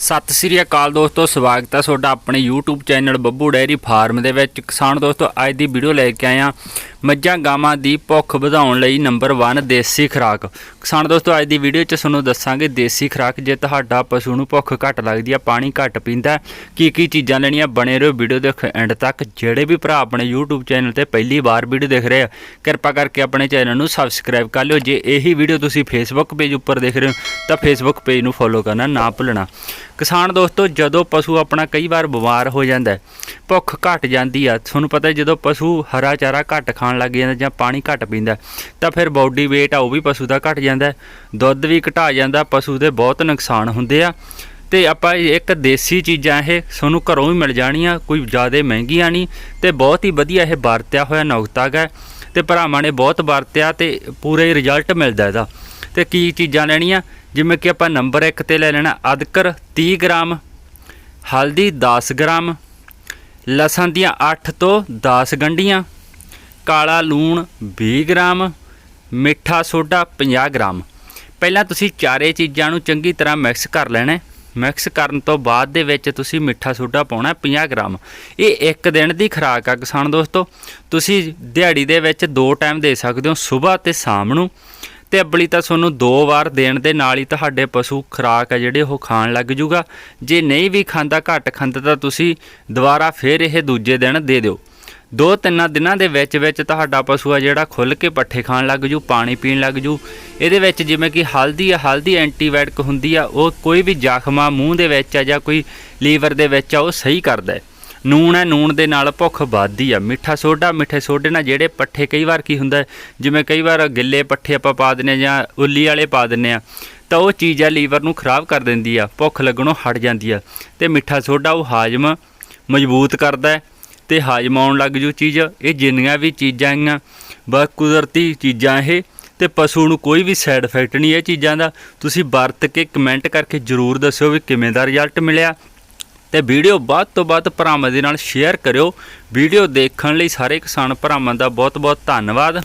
ਸਤਿ ਸ੍ਰੀ ਅਕਾਲ ਦੋਸਤੋ, ਸਵਾਗਤ ਹੈ ਤੁਹਾਡਾ ਆਪਣੇ YouTube channel Babbu dairy farm ਦੇ ਵਿੱਚ। ਕਿਸਾਨ ਦੋਸਤੋ, ਅੱਜ ਦੀ ਵੀਡੀਓ ਲੈ ਕੇ ਆਏ ਆਇਆ। ਮੱਝਾਂ ਗਾਵਾਂ ਦੀ ਭੁੱਖ ਵਧਾਉਣ ਲਈ ਨੰਬਰ 1 ਦੇਸੀ ਖੁਰਾਕ। ਕਿਸਾਨ ਦੋਸਤੋ, ਅੱਜ ਦੀ ਵੀਡੀਓ 'ਚ ਤੁਹਾਨੂੰ ਦੱਸਾਂਗੇ ਦੇਸੀ ਖੁਰਾਕ, ਜੇ ਤੁਹਾਡਾ ਪਸ਼ੂ ਨੂੰ ਭੁੱਖ ਘੱਟ ਲੱਗਦੀ ਆ, ਪਾਣੀ ਘੱਟ ਪੀਂਦਾ ਕੀ ਕੀ ਚੀਜ਼ਾਂ ਲੈਣੀਆਂ ਬਣੇ ਰਹੋ ਵੀਡੀਓ ਦੇਖ ਐਂਡ ਤੱਕ। ਜਿਹੜੇ ਵੀ ਭਰਾ ਆਪਣੇ YouTube ਚੈਨਲ ਤੇ ਪਹਿਲੀ ਵਾਰ ਵੀਡੀਓ ਦੇਖ ਰਹੇ ਆ, ਕਿਰਪਾ ਕਰਕੇ ਆਪਣੇ ਚੈਨਲ ਨੂੰ ਸਬਸਕ੍ਰਾਈਬ ਕਰ ਲਿਓ। ਜੇ ਇਹੀ ਵੀਡੀਓ ਤੁਸੀਂ Facebook ਪੇਜ ਉੱਪਰ ਦੇਖ ਰਹੇ ਹੋ, ਤਾਂ Facebook ਪੇਜ ਨੂੰ ਫੋਲੋ ਕਰਨਾ ਨਾ ਭੁੱਲਣਾ। ਕਿਸਾਨ ਦੋਸਤੋ, ਜਦੋਂ ਪਸ਼ੂ ਆਪਣਾ ਕਈ ਵਾਰ ਬਿਮਾਰ ਹੋ ਜਾਂਦਾ ਭੁੱਖ ਘਟ ਜਾਂਦੀ ਆ, ਤੁਹਾਨੂੰ ਪਤਾ ਜਦੋਂ ਪਸ਼ੂ ਹਰਾ ਚਾਰਾ ਘੱਟ ਖਾਣ ਲੱਗ ਜਾਂਦਾ ਜਾਂ ਪਾਣੀ ਘੱਟ ਪੀਂਦਾ ਤਾਂ ਫਿਰ ਬਾਡੀ weight ਆ ਉਹ ਵੀ ਪਸ਼ੂ ਦਾ ਘਟ ਜਾਂਦਾ ਦੁੱਧ ਵੀ ਘਟਾ ਜਾਂਦਾ, ਪਸ਼ੂ ਦੇ ਬਹੁਤ ਨੁਕਸਾਨ ਹੁੰਦੇ ਆ। ਤੇ ਆਪਾਂ ਇੱਕ ਦੇਸੀ ਚੀਜ਼ਾਂ ਇਹ ਤੁਹਾਨੂੰ ਘਰੋਂ ਵੀ ਮਿਲ ਜਾਣੀਆਂ, ਕੋਈ ਜ਼ਿਆਦਾ ਮਹਿੰਗੀਆਂ ਨਹੀਂ ਤੇ ਬਹੁਤ ਹੀ ਵਧੀਆ ਇਹ ਵਰਤਿਆ ਹੋਇਆ ਨੁਕਤਾ ਹੈ। ਤੇ ਭਰਾਵਾਂ ਨੇ ਬਹੁਤ ਵਰਤਿਆ ਤੇ ਪੂਰੇ ਰਿਜ਼ਲਟ ਮਿਲਦਾ ਇਹਦਾ। ਤੇ ਕੀ ਚੀਜ਼ਾਂ ਲੈਣੀਆਂ? ਜਿਵੇਂ ਕਿ ਆਪਾਂ ਨੰਬਰ 1 ਤੇ ਲੈ ਲੈਣਾ, ਅਦਕਰ 30 ਗ੍ਰਾਮ, ਹਲਦੀ 10 ਗ੍ਰਾਮ, ਲਸਣ ਦੀਆਂ 8 ਤੋਂ 10 ਗੰਢੀਆਂ ਕਾਲਾ ਲੂਣ 20 ਗ੍ਰਾਮ, ਮਿੱਠਾ ਸੋਡਾ 50 ਗ੍ਰਾਮ। ਪਹਿਲਾਂ ਤੁਸੀਂ ਚਾਰੇ ਚੀਜ਼ਾਂ ਨੂੰ ਚੰਗੀ ਤਰ੍ਹਾਂ ਮਿਕਸ ਕਰ ਲੈਣਾ ਮਿਕਸ ਕਰਨ ਤੋਂ ਬਾਅਦ ਦੇ ਵਿੱਚ ਤੁਸੀਂ ਮਿੱਠਾ ਸੋਡਾ ਪਾਉਣਾ ਹੈ 50 ਗ੍ਰਾਮ। ਇਹ ਇੱਕ ਦਿਨ ਦੀ ਖੁਰਾਕ ਆ ਕਿਸਾਨ ਦੋਸਤੋ। ਤੁਸੀਂ ਦਿਹਾੜੀ ਦੇ ਵਿੱਚ ਦੋ ਟਾਈਮ ਦੇ ਸਕਦੇ ਹੋ ਸਵੇਰ ਤੇ ਸ਼ਾਮ ਨੂੰ। ਤੇ ਅਬਲੀ ਤਾਂ ਤੁਹਾਨੂੰ ਦੋ ਵਾਰ ਦੇਣ ਦੇ ਨਾਲ ਹੀ ਤੁਹਾਡੇ ਪਸ਼ੂ ਖੁਰਾਕ ਆ ਜਿਹੜੇ ਉਹ ਖਾਣ ਲੱਗ ਜੂਗਾ। ਜੇ ਨਹੀਂ ਵੀ ਖਾਂਦਾ ਘੱਟ ਖਾਂਦਾ ਤਾਂ ਤੁਸੀਂ ਦੁਬਾਰਾ ਫੇਰ ਇਹ ਦੂਜੇ ਦਿਨ ਦੇ ਦਿਓ। ਦੋ ਤਿੰਨਾਂ ਦਿਨਾਂ ਦੇ ਵਿੱਚ ਵਿੱਚ ਤੁਹਾਡਾ ਪਸ਼ੂ ਆ ਜਿਹੜਾ ਖੁੱਲ ਕੇ ਪੱਠੇ ਖਾਣ ਲੱਗ ਜੂ, ਪਾਣੀ ਪੀਣ ਲੱਗ ਜੂ। ਇਹਦੇ ਵਿੱਚ ਜਿਵੇਂ ਕਿ ਹਲਦੀ ਆ, ਹਲਦੀ ਐਂਟੀਬਾਇਓਟਿਕ ਹੁੰਦੀ ਆ, ਉਹ ਕੋਈ ਵੀ ਜ਼ਖਮਾ ਮੂੰਹ ਦੇ ਵਿੱਚ ਆ ਜਾਂ ਕੋਈ ਲੀਵਰ ਦੇ ਵਿੱਚ ਆ, ਉਹ ਸਹੀ ਕਰਦਾ ਹੈ। ਨੂਣ ਹੈ, ਨੂਣ ਦੇ ਨਾਲ ਭੁੱਖ ਵੱਧਦੀ ਆ। ਮਿੱਠਾ ਸੋਡਾ, ਮਿੱਠੇ ਸੋਡੇ ਨਾਲ ਜਿਹੜੇ ਪੱਠੇ ਕਈ ਵਾਰ ਕੀ ਹੁੰਦਾ, ਜਿਵੇਂ ਕਈ ਵਾਰ ਗਿੱਲੇ ਪੱਠੇ ਆਪਾਂ ਪਾ ਦਿੰਨੇ ਜਾਂ ਉੱਲੀ ਵਾਲੇ ਪਾ ਦਿੰਨੇ ਆ ਤਾਂ ਉਹ ਚੀਜ਼ ਆ ਲੀਵਰ ਨੂੰ ਖਰਾਬ ਕਰ ਦਿੰਦੀ ਆ, ਭੁੱਖ ਲੱਗਣੋਂ ਹਟ ਜਾਂਦੀ ਆ। ਤੇ ਮਿੱਠਾ ਸੋਡਾ ਉਹ ਹਾਜ਼ਮ ਮਜ਼ਬੂਤ ਕਰਦਾ ਹੈ ਤੇ ਹਾਜ਼ਮ ਆਉਣ ਲੱਗ ਜੂ ਚੀਜ਼। ਇਹ ਜਿੰਨੀਆਂ ਵੀ ਚੀਜ਼ਾਂ ਆਈਆਂ ਬਸ ਕੁਦਰਤੀ ਚੀਜ਼ਾਂ ਇਹ, ਤੇ ਪਸ਼ੂ ਨੂੰ ਕੋਈ ਵੀ ਸਾਈਡ ਇਫੈਕਟ ਨਹੀਂ ਇਹ ਚੀਜ਼ਾਂ ਦਾ। ਤੁਸੀਂ ਵਰਤ ਕੇ ਕਮੈਂਟ ਕਰਕੇ ਜਰੂਰ ਦੱਸਿਓ ਵੀ ਕਿਵੇਂ ਦਾ ਰਿਜ਼ਲਟ ਮਿਲਿਆ। ਤੇ ਵੀਡੀਓ ਵੱਧ ਤੋਂ ਵੱਧ ਭਰਾਵਾਂ ਦੇ ਨਾਲ ਸ਼ੇਅਰ ਕਰਿਓ। ਵੀਡੀਓ ਦੇਖਣ ਲਈ ਸਾਰੇ ਕਿਸਾਨ ਭਰਾਵਾਂ ਦਾ ਬਹੁਤ ਬਹੁਤ ਧੰਨਵਾਦ।